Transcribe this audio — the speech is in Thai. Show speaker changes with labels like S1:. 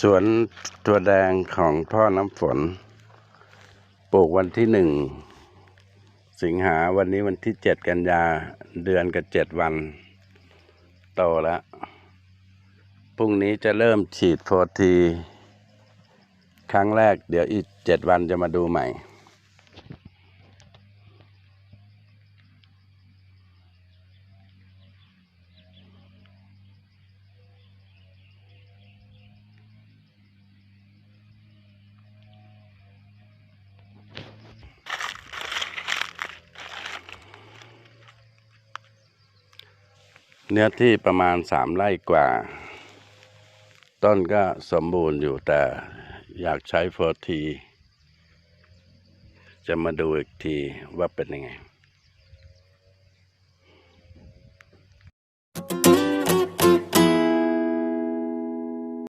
S1: สวนตัวแดงของพ่อน้ำฝน ปลูกวันที่หนึ่ง สิงหาวันนี้วันที่เจ็ดกันยาเดือนกับเจ็ดวัน โตแล้วพรุ่งนี้จะเริ่มฉีดโฟที ครั้งแรกเดี๋ยวอีกเจ็ดวันจะมาดูใหม่ เนื้อที่ประมาณสามไร่กว่า ต้นก็สมบูรณ์อยู่แต่อยากใช้โฟที จะมาดูอีกทีว่าเป็นยังไง